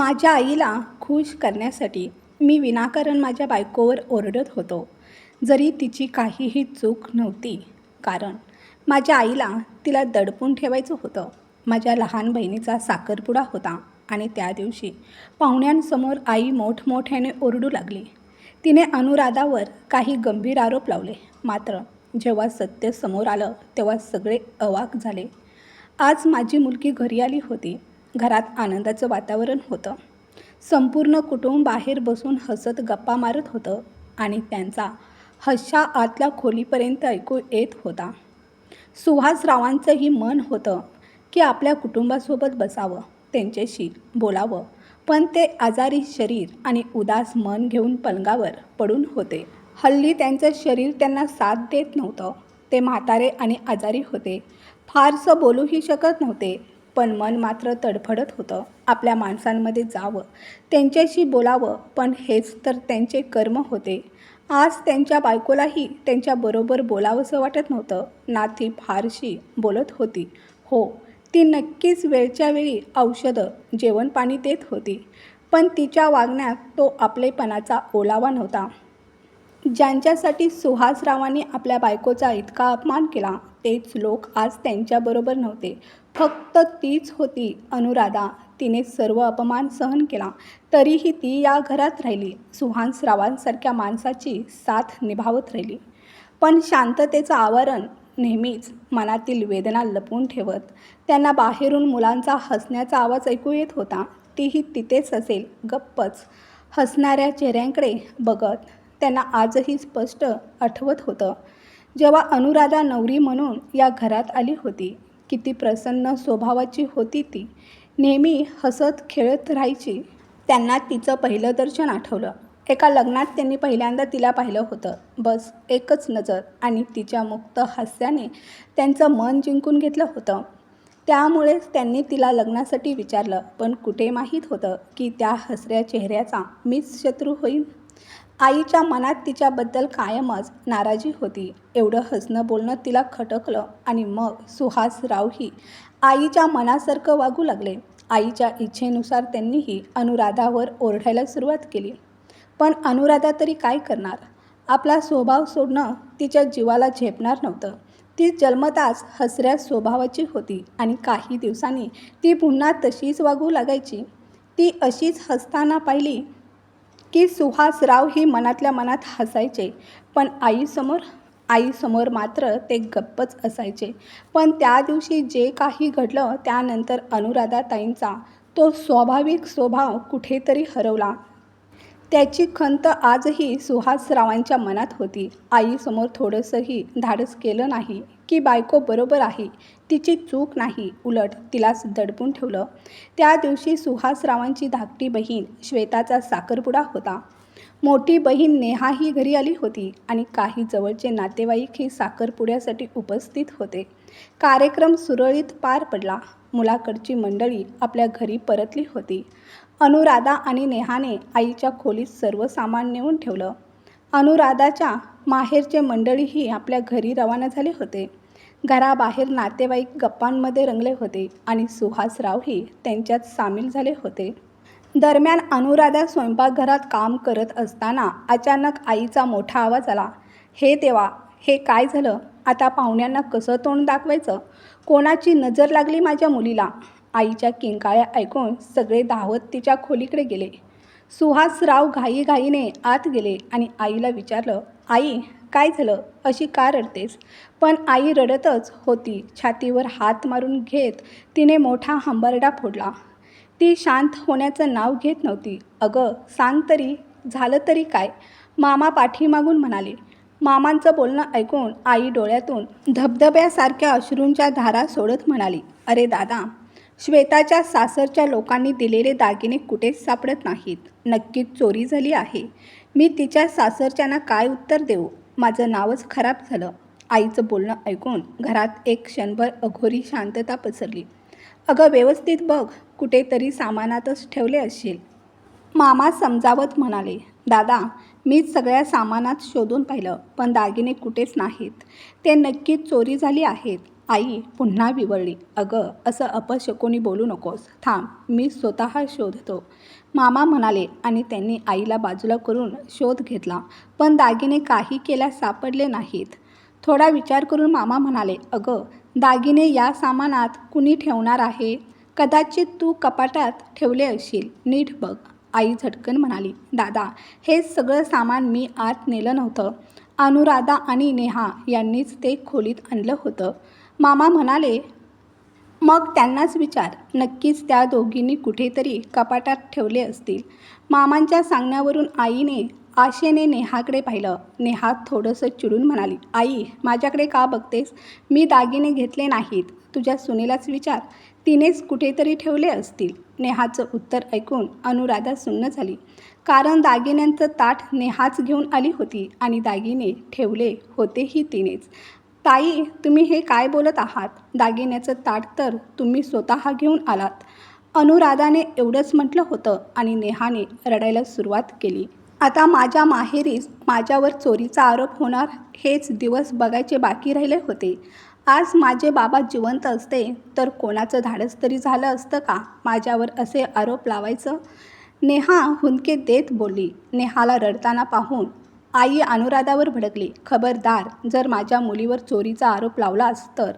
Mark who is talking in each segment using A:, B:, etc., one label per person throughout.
A: माझ्या आईला खुश करण्यासाठी मी विनाकारण माझ्या बायकोवर ओरडत होतो. जरी तिची काहीही चूक नव्हती कारण माझ्या आईला तिला दडपून ठेवायचं होतं. माझ्या लहान बहिणीचा साखरपुडा होता आणि त्या दिवशी पाहुण्यांसमोर आई मोठमोठ्याने ओरडू लागली. तिने अनुराधावर काही गंभीर आरोप लावले. मात्र जेव्हा सत्य समोर आलं तेव्हा सगळे अवाक झाले. आज माझी मुलगी घरी आली होती. घरात आनंदाचं वातावरण होतं. संपूर्ण कुटुंब बाहेर बसून हसत गप्पा मारत होतं आणि त्यांचा हशा आतल्या खोलीपर्यंत ऐकू येत होता. सुहासरावांचंही मन होतं की आपल्या कुटुंबासोबत बसावं त्यांच्याशी बोलावं पण ते आजारी शरीर आणि उदास मन घेऊन पलंगावर पडून होते. हल्ली त्यांचं शरीर त्यांना साथ देत नव्हतं. ते म्हातारे आणि आजारी होते. फारसं बोलूही शकत नव्हते. पण मन मात्र तडफडत होतं. आपल्या माणसांमध्ये जावं त्यांच्याशी बोलावं पण हेच तर त्यांचे कर्म होते. आज त्यांच्या बायकोलाही त्यांच्याबरोबर बोलावंसं वाटत नव्हतं. ना ती फारशी बोलत होती. हो ती नक्कीच वेळच्या वेळी औषधं जेवण पाणी देत होती. पण तिच्या वागण्यात तो आपलेपणाचा ओलावा नव्हता. ज्यांच्यासाठी सुहासरावांनी आपल्या बायकोचा इतका अपमान केला तेच लोक आज त्यांच्याबरोबर नव्हते. फक्त तीच होती अनुराधा. तिने सर्व अपमान सहन केला. तरीही ती या घरात राहिली. सुहासरावांसारख्या माणसाची साथ निभावत राहिली. पण शांततेचं आवरण नेहमीच मनातील वेदना लपवून ठेवत त्यांना बाहेरून मुलांचा हसण्याचा आवाज ऐकू येत होता. तीही तिथेच असेल. गप्पच. हसणाऱ्या चेहऱ्यांकडे बघत त्यांना आजही स्पष्ट आठवत होतं. जेव्हा अनुराधा नवरी म्हणून या घरात आली होती किती प्रसन्न स्वभावाची होती ती. नेहमी हसत खेळत राहायची. त्यांना तिचं पहिलं दर्शन आठवलं. एका लग्नात त्यांनी पहिल्यांदा तिला पाहिलं होतं. बस एकच नजर आणि तिच्या मुक्त हास्याने त्यांचं मन जिंकून घेतलं होतं. त्यामुळेच त्यांनी तिला लग्नासाठी विचारलं पण कुठे माहीत होतं की त्या हसऱ्या चेहऱ्याचा मीच शत्रू होईल आईच्या मनात तिच्याबद्दल कायमच नाराजी होती. एवढं हसणं बोलणं तिला खटकलं आणि मग सुहासरावही आईच्या मनासारखं वागू लागले. आईच्या इच्छेनुसार त्यांनीही अनुराधावर ओरडायला सुरुवात केली. पण अनुराधा तरी काय करणार? आपला स्वभाव सोडणं तिच्या जीवाला झेपणार नव्हतं. ती जन्मताच हसऱ्या स्वभावाची होती आणि काही दिवसांनी ती पुन्हा तशीच वागू लागायची. ती अशीच हसताना पाहिली की सुहासराव ही मनातल्या मनात हसायचे. पण आईसमोर आईसमोर मात्र ते गप्पच असायचे. पण त्या दिवशी जे काही घडलं त्यानंतर अनुराधाताईंचा तो स्वाभाविक स्वभाव कुठेतरी हरवला. त्याची खंत आजही सुहासरावांच्या मनात होती. आईसमोर थोडंसंही धाडस केलं नाही की बायको बरोबर आहे तिची चूक नाही उलट तिलाच दडपून ठेवलं. त्या दिवशी सुहासरावांची धाकटी बहीण श्वेताचा साखरपुडा होता. मोठी बहीण नेहाही घरी आली होती आणि काही जवळचे नातेवाईकही साखरपुड्यासाठी उपस्थित होते. कार्यक्रम सुरळीत पार पडला. मुलाकडची मंडळी आपल्या घरी परतली होती. अनुराधा आणि नेहाने आईच्या खोलीत सर्व सामान नेऊन ठेवलं. अनुराधाच्या माहेरचे मंडळीही आपल्या घरी रवाना झाले होते. घराबाहेर नातेवाईक गप्पांमध्ये रंगले होते आणि सुहासरावही त्यांच्यात सामील झाले होते. दरम्यान अनुराधा स्वयंपाकघरात काम करत असताना अचानक आईचा मोठा आवाज आला. हे देवा हे काय झालं? आता पाहुण्यांना कसं तोंड दाखवायचं? कोणाची नजर लागली माझ्या मुलीला? आईच्या किंकाळ्या ऐकून सगळे धावत तिच्या खोलीकडे गेले. सुहासराव घाईघाईने आत गेले आणि आईला विचारलं आई काय झालं? अशी का रडतेस? पण आई रडतच होती. छातीवर हात मारून घेत तिने मोठा हंबरडा फोडला. ती शांत होण्याचं नाव घेत नव्हती. अगं सांग तरी झालं तरी काय? मामा पाठीमागून म्हणाले. मामांचं बोलणं ऐकून आई डोळ्यातून धबधब्यासारख्या अश्रूंच्या धारा सोडत म्हणाली. अरे दादा श्वेताच्या सासरच्या लोकांनी दिलेले दागिने कुठेच सापडत नाहीत. नक्कीच चोरी झाली आहे. मी तिच्या सासरच्यांना काय उत्तर देऊ? माझं नावच खराब झालं. आईचं बोलणं ऐकून घरात एक क्षणभर अघोरी शांतता पसरली. अगं व्यवस्थित बघ कुठेतरी सामानातच ठेवले असशील. मामा समजावत म्हणाले दादा मीच सगळ्या सामानात शोधून पाहिलं पण दागिने कुठेच नाहीत. ते नक्कीच चोरी झाली आहेत. आई पुन्हा विवळली अगं असं अपशकुनी बोलू नकोस. थांब मी स्वतः शोधतो. मामा म्हणाले आणि त्यांनी आईला बाजूला करून शोध घेतला. पण दागिने काही केल्या सापडले नाहीत. थोडा विचार करून मामा म्हणाले अगं दागिने या सामानात कुणी ठेवणार आहे? कदाचित तू कपाटात ठेवले असशील. नीट बघ. आई झटकन म्हणाली दादा हे सगळं सामान मी आत नेलं नव्हतं. अनुराधा आणि नेहा यांनीच ते खोलीत आणलं होतं. मामा म्हणाले मग त्यांनाच विचार. नक्कीच त्या दोघींनी कुठेतरी कपाटात ठेवले असतील. मामांच्या सांगण्यावरून आईने आशेने नेहाकडे पाहिलं. नेहा थोडंसं चिडून म्हणाली आई माझ्याकडे का बघतेस? मी दागिने घेतले नाहीत. तुझ्या सुनेलाच विचार. तिनेच कुठेतरी ठेवले असतील. नेहाचं उत्तर ऐकून अनुराधा सुन्न झाली. कारण दागिन्यांचं ताट नेहाच घेऊन आली होती आणि दागिने ठेवले होतेही तिनेच. ताई तुम्ही हे काय बोलत आहात? दागिन्याचं ताट तर तुम्ही स्वतः घेऊन आलात. अनुराधाने एवढंच म्हटलं होतं आणि नेहाने रडायला सुरुवात केली. आता माझ्या माहेरीस माझ्यावर चोरीचा आरोप होणार हेच दिवस बघायचे बाकी राहिले होते. आज माझे बाबा जिवंत असते तर कोणाचं धाडस तरी झालं असतं का? माझ्यावर असे आरोप लावायचं? नेहा हुंदके देत बोलली. नेहाला रडताना पाहून आई अनुराधावर भडकली. खबरदार जर माझ्या मुलीवर चोरीचा आरोप लावलास तर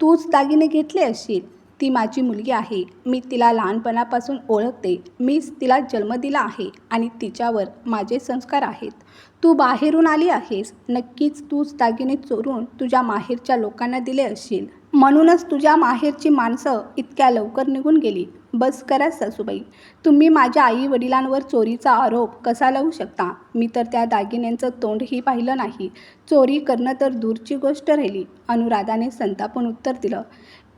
A: तूच दागिने घेतले असशील. ती माझी मुलगी आहे. मी तिला लहानपणापासून ओळखते. मीच तिला जन्म दिला आहे आणि तिच्यावर माझे संस्कार आहेत. तू बाहेरून आली आहेस. नक्कीच तूच दागिने चोरून तुझ्या माहेरच्या लोकांना दिले असशील. म्हणूनच तुझ्या माहेरची माणसं इतक्या लवकर निघून गेली. बस करा सासूबाई. तुम्ही माझ्या आई वडिलांवर चोरीचा आरोप कसा लावू शकता? मी तर त्या दागिन्यांचं तोंडही पाहिलं नाही. चोरी करणं तर दूरची गोष्ट राहिली. अनुराधाने संतापून उत्तर दिलं.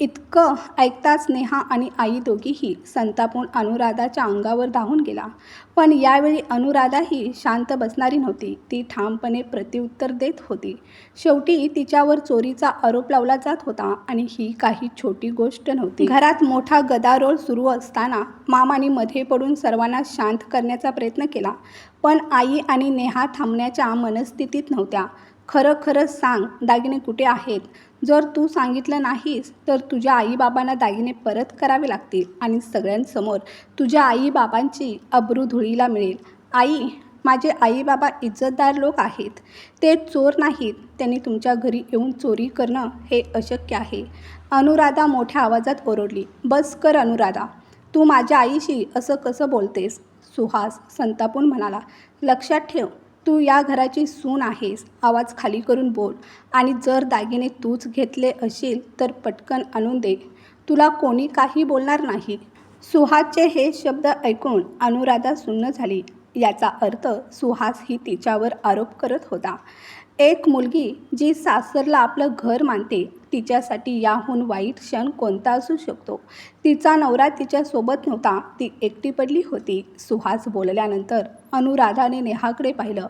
A: इतकं ऐकताच नेहा आणि आई दोघीही संतापून अनुराधाच्या अंगावर धावून गेला. पण यावेळी अनुराधाही शांत बसणारी नव्हती. ती ठामपणे प्रत्युत्तर देत होती. शेवटी तिच्यावर चोरीचा आरोप लावला जात होता आणि ही काही छोटी गोष्ट नव्हती. घरात मोठा गदारोळ सुरू असताना मामाने मध्ये पडून सर्वांना शांत करण्याचा प्रयत्न केला. पण आई आणि नेहा थांबण्याच्या मनस्थितीत नव्हत्या. खरं खरं सांग दागिने कुठे आहेत? जर तू सांगितलं नाहीस तर तुझ्या आईबाबांना दागिने परत करावे लागतील आणि सगळ्यांसमोर तुझ्या आईबाबांची अब्रू धुळीला मिळेल. आई माझे आईबाबा इज्जतदार लोक आहेत. ते चोर नाहीत. त्यांनी तुमच्या घरी येऊन चोरी करणं हे अशक्य आहे. अनुराधा मोठ्या आवाजात ओरडली बस कर अनुराधा. तू माझ्या आईशी असं कसं बोलतेस? सुहास संतापून म्हणाला लक्षात ठेव तू या घराची सून आहेस. आवाज खाली करून बोल. आणि जर दागिने तूच घेतले असेल तर पटकन आणून दे. तुला कोणी काही बोलणार नाही. सुहासचे हे शब्द ऐकून अनुराधा सुन्न झाली. याचा अर्थ सुहास ही तिच्यावर आरोप करत होता. एक मुलगी जी सासरला आपलं घर मानते तिच्यासाठी याहून वाईट क्षण कोणता असू शकतो? तिचा नवरा तिच्यासोबत नव्हता ती एकटी पडली होती. सुहास बोलल्यानंतर अनुराधाने नेहाकडे पाहिलं.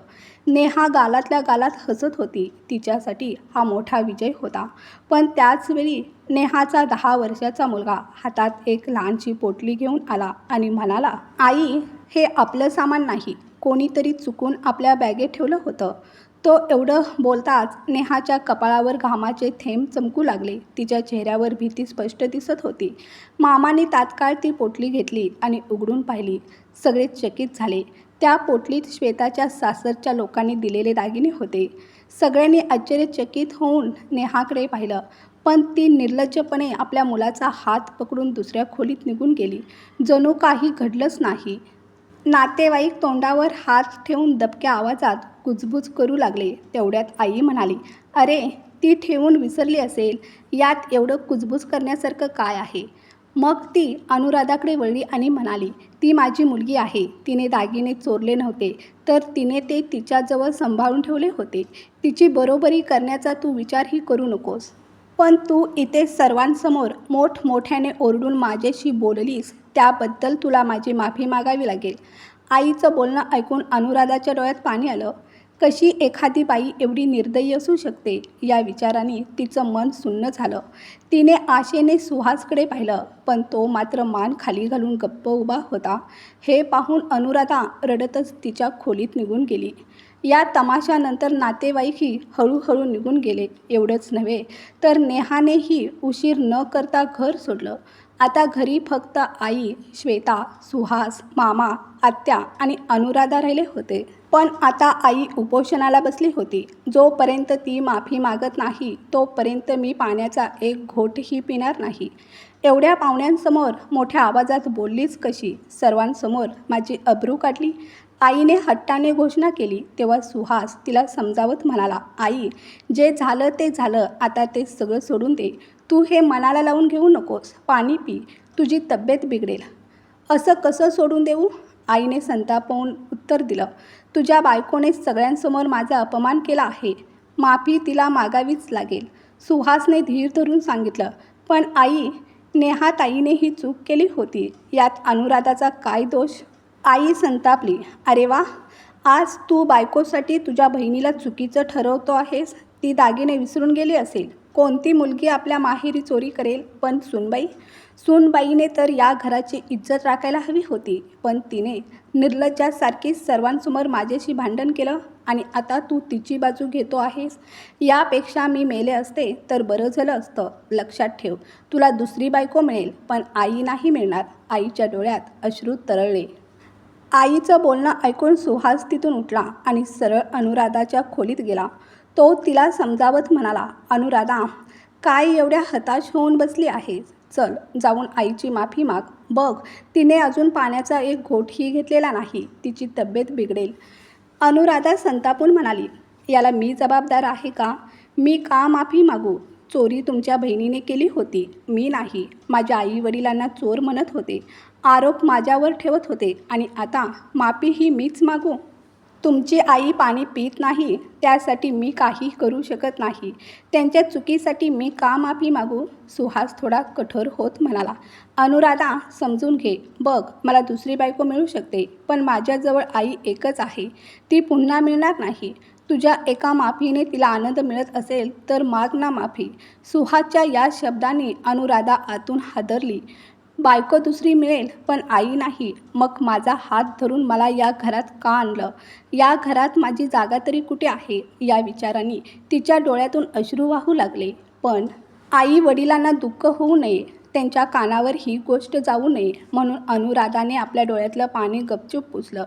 A: नेहा गालातल्या गालात हसत होती. तिच्यासाठी हा मोठा विजय होता. पण त्याचवेळी नेहाचा दहा वर्षाचा मुलगा हातात एक लहानशी पोटली घेऊन आला आणि म्हणाला आई हे आपलं सामान नाही. कोणीतरी चुकून आपल्या बॅगेत ठेवलं होतं. तो एवढं बोलताच नेहाच्या कपाळावर घामाचे थेंब चमकू लागले. तिच्या चेहऱ्यावर भीती स्पष्ट दिसत होती. मामाने तात्काळ ती पोटली घेतली आणि उघडून पाहिली. सगळे चकित झाले. त्या पोटलीत श्वेताच्या सासरच्या लोकांनी दिलेले दागिने होते. सगळ्यांनी आश्चर्यचकित होऊन नेहाकडे पाहिलं. पण ती निर्लज्जपणे आपल्या मुलाचा हात पकडून दुसऱ्या खोलीत निघून गेली. जणू काही घडलंच नाही. नातेवाईक तोंडावर हात ठेवून दबक्या आवाजात कुजबुज करू लागले. तेवढ्यात आई म्हणाली अरे ती ठेवून विसरली असेल. यात एवढं कुजबुज करण्यासारखं काय आहे? मग ती अनुराधाकडे वळली आणि म्हणाली ती माझी मुलगी आहे. तिने दागिने चोरले नव्हते तर तिने ते तिच्याजवळ सांभाळून ठेवले होते. तिची बरोबरी करण्याचा तू विचारही करू नकोस. पण तू इथे सर्वांसमोर मोठमोठ्याने ओरडून माझ्याशी बोललीस त्याबद्दल तुला माझी माफी मागावी लागेल. आईचं बोलणं ऐकून अनुराधाच्या डोळ्यात पाणी आलं. कशी एखादी बाई एवढी निर्दयी असू शकते? या विचाराने तिचं मन सुन्न झालं. तिने आशेने सुहासकडे पाहिलं पण तो मात्र मान खाली घालून गप्प उभा होता. हे पाहून अनुराधा रडतच तिच्या खोलीत निघून गेली. या तमाशानंतर नातेवाईकही हळूहळू निघून गेले. एवढंच नव्हे तर नेहानेही उशीर न करता घर सोडलं. आता घरी फक्त आई श्वेता सुहास मामा आत्या आणि अनुराधा राहिले होते. पण आता आई उपोषणाला बसली होती. जोपर्यंत ती माफी मागत नाही तोपर्यंत मी पाण्याचा एक घोटही पिणार नाही. एवढ्या पाहुण्यांसमोर मोठ्या आवाजात बोललीच कशी? सर्वांसमोर माझी अब्रू काढली. आईने हट्टाने घोषणा केली. तेव्हा सुहास तिला समजावत म्हणाला आई जे झालं ते झालं. आता ते सगळं सोडून दे. तू हे मनाला लावून घेऊ नकोस. पाणी पी. तुझी तब्येत बिघडेल. असं कसं सोडून देऊ? आईने संतापवून उत्तर दिलं तुझ्या बायकोने सगळ्यांसमोर माझा अपमान केला आहे. माफी तिला मागावीच लागेल. सुहासने धीर धरून सांगितलं पण आई नेहाताईने ही चूक केली होती. यात अनुराधाचा काय दोष? आई संतापली. अरे वा! आज तू बायकोसाठी तुझ्या बहिणीला चुकीचं ठरवतो आहेस? ती दागिने विसरून गेली असेल. कोणती मुलगी आपल्या माहेरी चोरी करेल? पण सुनबाई? सुनबाईने तर या घराची इज्जत राखायला हवी होती पण तिने निर्लज्जासारखी सर्वांसमोर माझ्याशी भांडण केलं आणि आता तू तिची बाजू घेतो आहेस? यापेक्षा मी मेले असते तर बरं झालं असतं. लक्षात ठेव तुला दुसरी बायको मिळेल पण आई नाही मिळणार. आईच्या डोळ्यात अश्रू तरळले. आईचं बोलणं ऐकून सुहास तिथून उठला आणि सरळ अनुराधाच्या खोलीत गेला. तो तिला समजावत म्हणाला अनुराधा काय एवढ्या हताश होऊन बसली आहेस? चल जाऊन आईची माफी माग. बघ तिने अजून पाण्याचा एक घोटही घेतलेला नाही. तिची तब्येत बिघडेल. अनुराधा संतापून म्हणाली याला मी जबाबदार आहे का? मी का माफी मागू? चोरी तुमच्या बहिणीने केली होती. मी नाही. माझ्या आई वडिलांना चोर म्हणत होते. आरोप माझ्यावर ठेवत होते. आणि आता माफी ही मीच मागू? तुमची आई पाणी पित नाही त्यासाठी मी काही करू शकत नाही. त्यांच्या चुकीसाठी मी का माफी मागू? सुहास थोडा कठोर होत म्हणाला. अनुराधा समजून घे. बघ मला दुसरी बायको मिळू शकते पण माझ्याजवळ आई एकच आहे. ती पुन्हा मिळणार नाही. तुझ्या एका माफीने तिला आनंद मिळत असेल तर माग ना माफी. सुहासच्या या शब्दांनी अनुराधा आतून हादरली. बायको दुसरी मिळेल पण आई नाही. मग माझा हात धरून मला या घरात का आणलं? या घरात माझी जागा तरी कुठे आहे? या विचारांनी तिच्या डोळ्यातून अश्रू वाहू लागले. पण आई वडिलांना दुःख होऊ नये त्यांच्या कानावर ही गोष्ट जाऊ नये म्हणून अनुराधाने आपल्या डोळ्यातलं पाणी गपचूप पुसलं.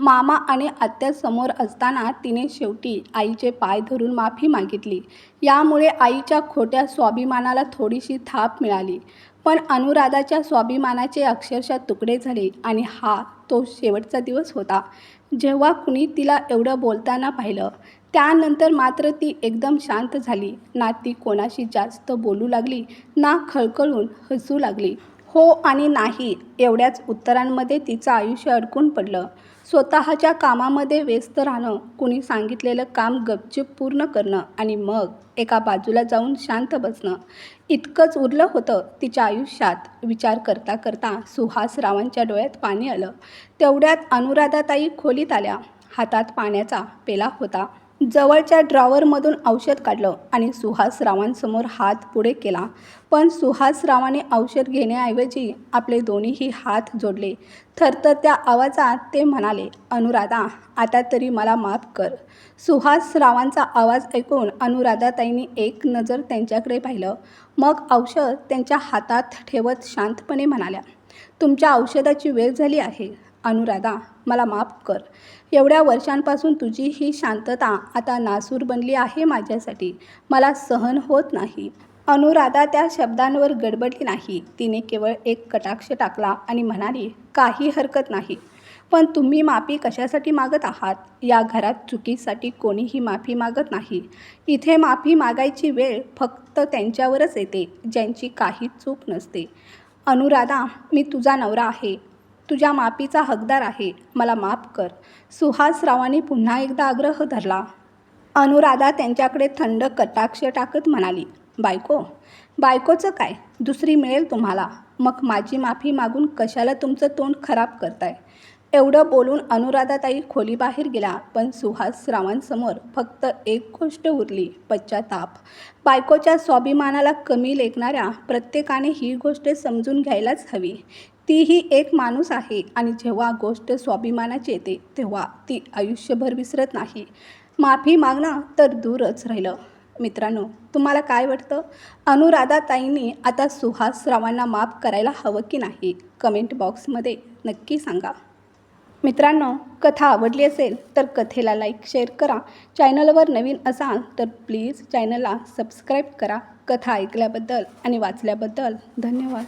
A: मामा आणि आत्या समोर असताना तिने शेवटी आईचे पाय धरून माफी मागितली. यामुळे आईच्या खोट्या स्वाभिमानाला थोडीशी थाप मिळाली. पण अनुराधाच्या स्वाभिमानाचे अक्षरशः तुकडे झाले आणि हा तो शेवटचा दिवस होता. जेव्हा कुणी तिला एवढं बोलताना पाहिलं त्यानंतर मात्र ती एकदम शांत झाली. ना ती कोणाशी जास्त बोलू लागली ना खळखळून हसू लागली. हो आणि नाही एवढ्याच उत्तरांमध्ये तिचं आयुष्य अडकून पडलं. स्वतःच्या कामामध्ये व्यस्त राहणं कुणी सांगितलेलं काम गपचूप पूर्ण करणं आणि मग एका बाजूला जाऊन शांत बसणं इतकंच उरलं होतं तिच्या आयुष्यात. विचार करता करता सुहासरावांच्या डोळ्यात पाणी आलं. तेवढ्यात अनुराधाताई खोलीत आल्या. हातात पाण्याचा पेला होता. जवळच्या ड्रॉवरमधून औषध काढलं आणि सुहासरावांसमोर हात पुढे केला. पण सुहासरावाने औषध घेण्याऐवजी आपले दोन्हीही हात जोडले. थरथरत्या आवाजात ते म्हणाले अनुराधा आता तरी मला माफ कर. सुहासरावांचा आवाज ऐकून अनुराधाताईंनी एक नजर त्यांच्याकडे पाहिलं. मग औषध त्यांच्या हातात ठेवत शांतपणे म्हणाल्या तुमच्या औषधाची वेळ झाली आहे. अनुराधा मला माफ कर. एवढ्या वर्षांपासून तुझी ही शांतता आता नासूर बनली आहे माझ्यासाठी. मला सहन होत नाही. अनुराधा त्या शब्दांवर गडबडली नाही. तिने केवळ एक कटाक्ष टाकला आणि म्हणाली काही हरकत नाही. पण तुम्ही माफी कशासाठी मागत आहात? या घरात चुकीसाठी कोणीही माफी मागत नाही. इथे माफी मागायची वेळ फक्त त्यांच्यावरच येते ज्यांची काही चूक नसते. अनुराधा मी तुझा नवरा आहे. तुझ्या माफीचा हकदार आहे. मला माफ कर. सुहासरावांनी पुन्हा एकदा आग्रह धरला. अनुराधा त्यांच्याकडे थंड कटाक्ष टाकत म्हणाली बायको बायकोचं काय? दुसरी मिळेल तुम्हाला. मग माझी माफी मागून कशाला तुमचं तोंड खराब करताय? एवढं बोलून अनुराधाताई खोलीबाहेर गेला पण सुहास रावांसमोर फक्त एक गोष्ट उरली पश्चाताप. बायकोच्या स्वाभिमानाला कमी लेखणाऱ्या प्रत्येकाने ही गोष्ट समजून घ्यायलाच हवी. तीही एक माणूस आहे आणि जेव्हा गोष्ट स्वाभिमानाची येते तेव्हा ती आयुष्यभर विसरत नाही. माफी मागणं तर दूरच राहिलं. मित्रांनो तुम्हाला काय वाटतं? अनुराधाताईंनी आता सुहास रावांना माफ करायला हवं की नाही? कमेंट बॉक्समध्ये नक्की सांगा. मित्रांनो कथा आवडली असेल तर कथेला लाईक शेअर करा. चॅनलवर नवीन असाल तर प्लीज चॅनलला सबस्क्राईब करा. कथा ऐकल्याबद्दल आणि वाचल्याबद्दल धन्यवाद.